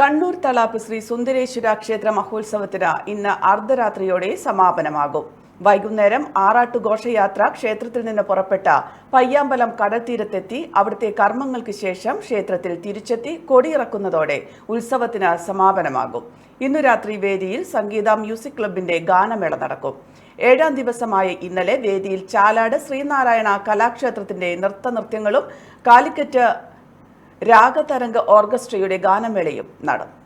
കണ്ണൂർ തളാപ്പ് ശ്രീ സുന്ദരേശ്വര ക്ഷേത്ര മഹോത്സവത്തിന് ഇന്ന് അർദ്ധരാത്രിയോടെ സമാപനമാകും. വൈകുന്നേരം ആറാട്ടു ഘോഷയാത്ര ക്ഷേത്രത്തിൽ നിന്ന് പുറപ്പെട്ട പയ്യാമ്പലം കടൽത്തീരത്തെത്തി അവിടുത്തെ കർമ്മങ്ങൾക്ക് ശേഷം ക്ഷേത്രത്തിൽ തിരിച്ചെത്തി കൊടിയിറക്കുന്നതോടെ ഉത്സവത്തിന് സമാപനമാകും. ഇന്നു രാത്രി വേദിയിൽ സംഗീത മ്യൂസിക് ക്ലബിന്റെ ഗാനമേള നടക്കും. ഏഴാം ദിവസമായ ഇന്നലെ വേദിയിൽ ചാലാട് ശ്രീനാരായണ കലാക്ഷേത്രത്തിന്റെ നൃത്തനൃത്യങ്ങളും കാലിക്കറ്റ് രാഗതരംഗ ഓർക്കസ്ട്രയുടെ ഗാനമേളയും നടന്നു.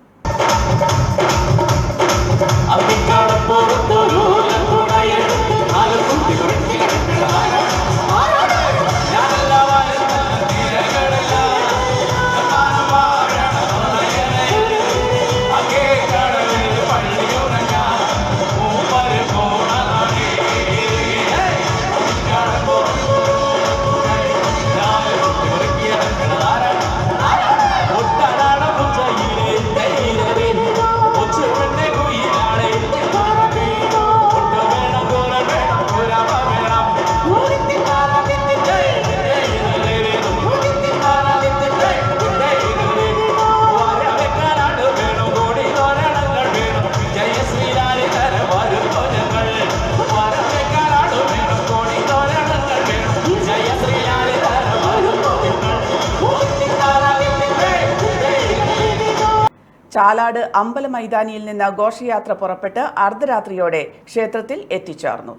ചാലാട് അമ്പല മൈതാനിയിൽ നിന്ന് ഘോഷയാത്ര പുറപ്പെട്ട് അർദ്ധരാത്രിയോടെ ക്ഷേത്രത്തിൽ എത്തിച്ചേർന്നു.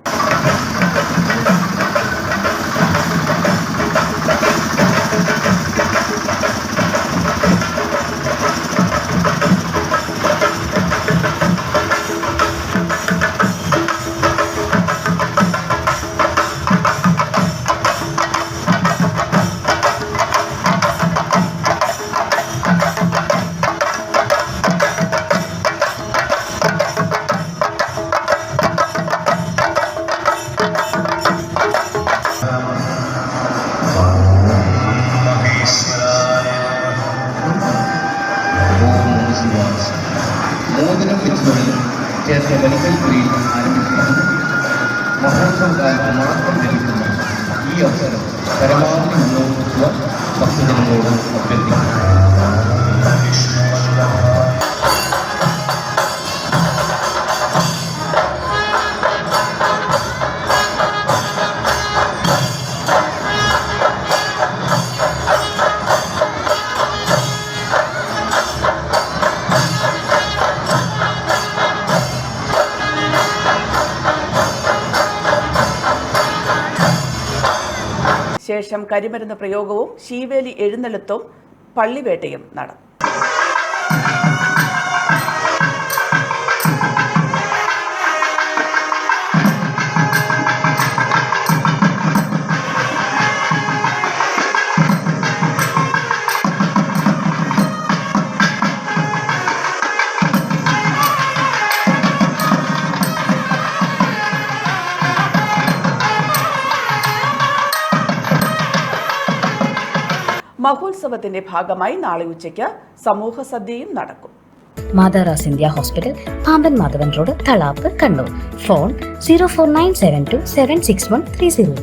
മോതിരം വെച്ചുവഴി ക്ഷേത്ര മെഡിക്കൽ കുറിയിൽ ആരംഭിക്കുന്നത് മഹോത്സവ കാലത്ത് മാത്രം ലഭിക്കുന്ന ഈ അവസരം പരമാവധി മുന്നോട്ടുള്ള ഭക്തജനങ്ങളോട് അഭ്യർത്ഥിക്കുന്നു ശേഷം കരിമരുന്ന് പ്രയോഗവും ശീവേലി എഴുന്നള്ളത്തും പള്ളിവേട്ടയും നടന്നു മഹോത്സവത്തിന്റെ ഭാഗമായി നാളെ ഉച്ചയ്ക്ക് സമൂഹ സദ്യയും നടക്കും. മാതാറാസ് India hospital Pamban Madhavan road Thalap Kannur. Phone zero four nine seven two seven six one three zero